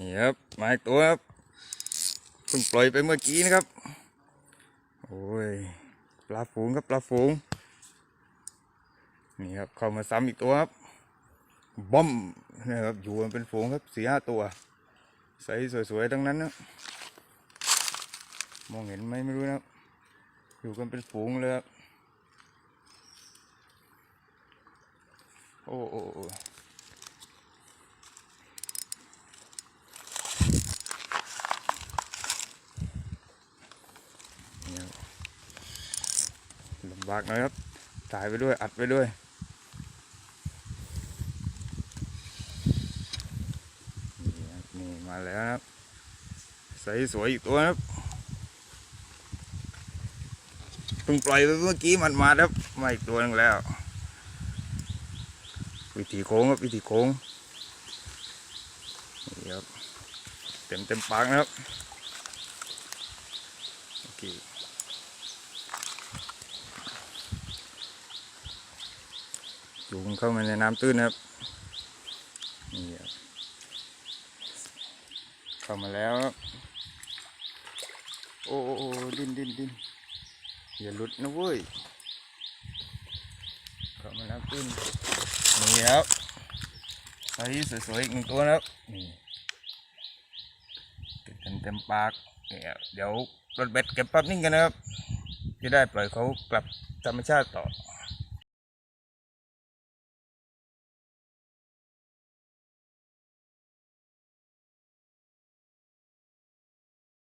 นี่ครับมาอีกตัวครับเพิ่งปล่อยไปเมื่อกี้นะครับ โอ้ยปลาฝูงครับปลาฝูงนี่ครับเข้ามาซ้ำอีกตัวครับบอมนะครับอยู่กันเป็นฝูงครับสี่ห้าตัวใสสวยๆทั้งนั้นนะมองเห็นไหมไม่รู้นะอยู่กันเป็นฝูงเลยครับโอ้โอ้โอ้ เนี่ย ลำบากหน่อยครับถ่ายไปด้วยอัดไปด้วยนี่นี่มาแล้วครับใสสวยอีกตัวครับเพิ่งปล่อยไปเมื่อกี้มันมาครับมาอีกตัวนึงแล้ว วิธีโค้งครับวิธีโค้งนี่ครับเต็มเต็มปากนะครับโอเค จูงเข้ามาในน้ำตื้นนะครับนี่ครับเข้ามาแล้ว โอ้โอ้โอดินดินดินอย่าหลุดนะเว้ยเข้ามาน้ำตื้นนี่ครับไอ้สวยๆอีกหนึ่งตัวนะครับนี่เต็มเต็มปากนี่ครับเดี๋ยวรถเบ็ดเก็บปั๊บนิ่งกันนะครับ จะได้ปล่อยเขากลับธรรมชาติต่อ